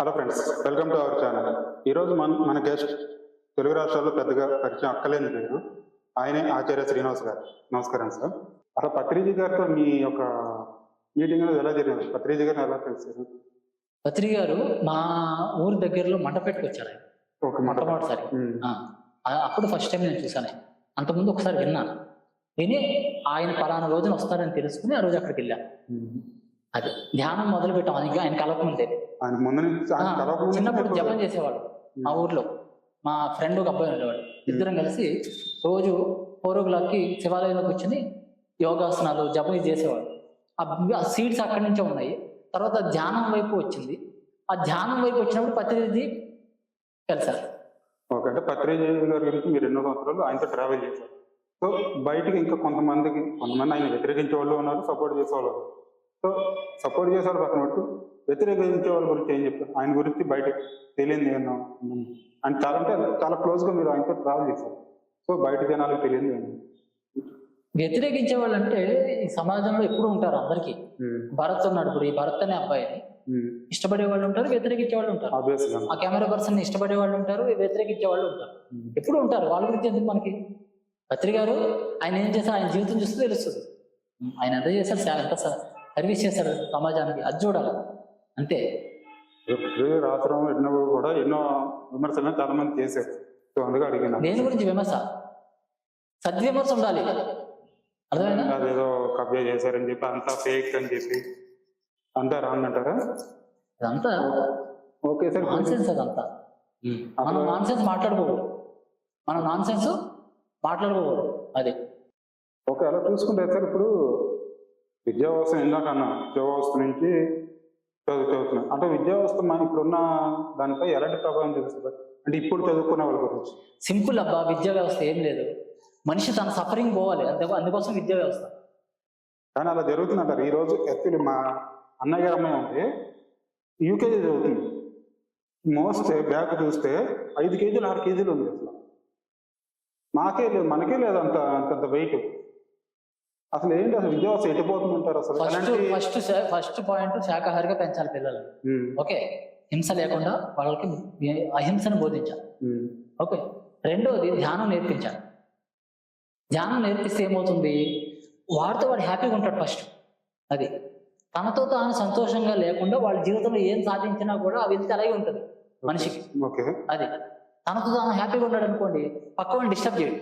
Hello friends welcome to our channel ఈరోజు మన మన గెస్ట్ తెలుగు రాష్ట్రాల్లో పెద్దగా పరిచయం అక్కలేని పేరు ఆయనే ఆచార్య శ్రీనివాస్ గారు. నమస్కారం సార్. అసలు పత్రిజీ గారితో మీ యొక్క మీటింగ్ అనేది ఎలా జరిగింది? పత్రిజీ గారిని ఎలా తెలిసారు? పత్రి గారు మా ఊరి దగ్గరలో మంటపెట్టుకు వచ్చారు ఆయన. ఒక మాట మొట్టమొదటిసారి. ఆ- అప్పుడు ఫస్ట్ టైం నేను చూశాను ఆయన. అంతకుముందు ఒకసారి విన్నాను విని ఆయన పలానా రోజున వస్తారని తెలుసుకుని ఆ రోజు అక్కడికి వెళ్ళాను అది ధ్యానం మొదలు పెట్టాం ఆయన ఆయన కలవకముందే ఆయన ముందు నుంచి ఆయన చిన్నప్పుడు జపం చేసేవాడు మా ఊర్లో. మా ఫ్రెండ్ ఒక అబ్బాయి ఉండేవాడు. ఇద్దరం కలిసి రోజు ఫోర్ ఓ క్లాక్కి శివాలయంలో కూర్చొని యోగాసనాలు జపం చేసేవాడు. ఆ సీట్స్ అక్కడి నుంచే ఉన్నాయి. తర్వాత ధ్యానం వైపు వచ్చింది. ఆ ధ్యానం వైపు వచ్చినప్పుడు పత్రిజీ కలిసారు. ఓకే అంటే పత్రిజీ గారి గురించి మీరు ఎన్నో సంవత్సరాలు ఆయనతో ట్రావెల్ చేశారు. సో బయటికి ఇంకా కొంతమందికి కొంతమంది ఆయన వ్యతిరేకించే వాళ్ళు ఉన్నారు సపోర్ట్ చేసే వాళ్ళు. సో సపోర్ట్ చేసే వాళ్ళు పక్కన పెట్టు. వ్యతిరేకించే వాళ్ళ గురించి ఏం చెప్తారు ఆయన గురించి బయట తెలియదు ఏమన్నా ఆయన చాలా అంటే చాలా క్లోజ్గా మీరు ఆయనతో ట్రావెల్ చేశారు. సో బయట జనాలకు తెలియదు వ్యతిరేకించే వాళ్ళు అంటే ఈ సమాజంలో ఎప్పుడు ఉంటారు అందరికీ. భరత్ ఉన్నాడు ఇప్పుడు ఈ భరత్ అనే అబ్బాయిని ఇష్టపడే వాళ్ళు ఉంటారు వ్యతిరేకించే వాళ్ళు ఉంటారు. ఆ కెమెరా పర్సన్ ఇష్టపడే వాళ్ళు ఉంటారు వ్యతిరేకించే వాళ్ళు ఉంటారు. ఎప్పుడు ఉంటారు. వాళ్ళ గురించి ఎందుకు మనకి? పత్రి గారు ఆయన ఏం చేశారు? ఆయన జీవితం చూస్తే తెలుస్తుంది. ఆయన ఎంత చేశారు ఎంత సర్వీస్ చేశారు సమాజానికి అది చూడాలి. అంతే. రాత్రం ఎన్నో కూడా ఎన్నో విమర్శలను చాలా మంది చేశారు అందుకే అడిగిన. దేని గురించి విమర్శ? సద్విమర్శ ఉండాలి. అర్థమైందా? అదేదో కబ్జా చేశారని చెప్పి అంతా ఫేక్ అని చెప్పి. అంతా రాంగ్ అంటారా? ఇదంతా ఓకే సార్. నాన్ సెన్స్ అదంతా. మనం నాన్ సెన్స్ మాట్లాడుకోకూడదు. మనం నాన్ సెన్స్ మాట్లాడుకోకూడదు. అది. ఓకే అలా చూసుకుంటే సార్ ఇప్పుడు విద్యా వ్యవస్థ ఇందాక అన్నా విద్యా వ్యవస్థ నుంచి చదువు చదువుతున్నాం. అంటే విద్యా వ్యవస్థ మన ఇప్పుడున్న దానిపై ఎలాంటి ప్రభావం చూపిస్తుంది? అంటే ఇప్పుడు చదువుకునే వాళ్ళ గురించి. సింపుల్ అబ్బా విద్యా వ్యవస్థ ఏం లేదు. మనిషి తన సఫరింగ్ పోవాలి. అంతే అందుకోసం విద్యా వ్యవస్థ కానీ అలా జరుగుతుంది అంటారు. ఈ రోజు యాక్చువల్లీ మా అన్నయ్య గారి అమ్మాయి ఉంది యూకేజీ చదువుతుంది. మోస్తే బ్యాగ్ చూస్తే ఐదు కేజీలు ఆరు కేజీలు ఉంది అసలు. మాకే లేదు మనకే లేదు అంత అంతంత వెయిట్ అసలు ఏంటి? అసలు విద్యా వ్యవస్థ ఎట్టిపోతుంది అంటారు అసలు? ఫస్ట్ ఫస్ట్ ఫస్ట్ పాయింట్ శాకాహారిగా పెంచాలి పిల్లల్ని ఉమ్, ఓకే. హింస లేకుండా వాళ్ళకి అహింసను బోధించాలి. ఓకే. రెండోది ధ్యానం నేర్పించాలి. ధ్యానం నేర్పిస్తే ఏమవుతుంది? వాడితో వాడు హ్యాపీగా ఉంటాడు ఫస్ట్. అది. తనతో తాను సంతోషంగా లేకుండా వాళ్ళ జీవితంలో ఏం సాధించినా కూడా వ్యక్తి అలాగే ఉంటుంది మనిషికి. అది. తనతో తాను హ్యాపీగా ఉన్నాడు అనుకోండి పక్క వాళ్ళని డిస్టర్బ్ చేయడు.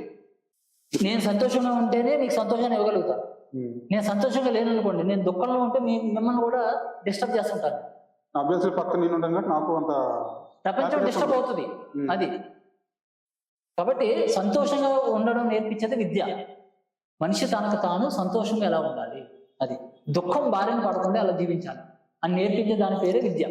నేను సంతోషంగా ఉంటేనే మీకు సంతోషాన్ని ఇవ్వగలుగుతాను ఉమ్. నేను సంతోషంగా లేను అనుకోండి నేను దుఃఖంలో ఉంటే మీ మిమ్మల్ని కూడా డిస్టర్బ్ చేస్తుంటాను. పక్కన నేను కాబట్టి నాకు అంత ప్రపంచం డిస్టర్బ్ అవుతుంది. అది. కాబట్టి సంతోషంగా ఉండడం నేర్పించేది విద్య. మనిషి తనకు తాను సంతోషంగా ఎలా ఉండాలి? అది. దుఃఖం బారిన పడకుండా ఎలా జీవించాలి? అని నేర్పించే దాని పేరే విద్య.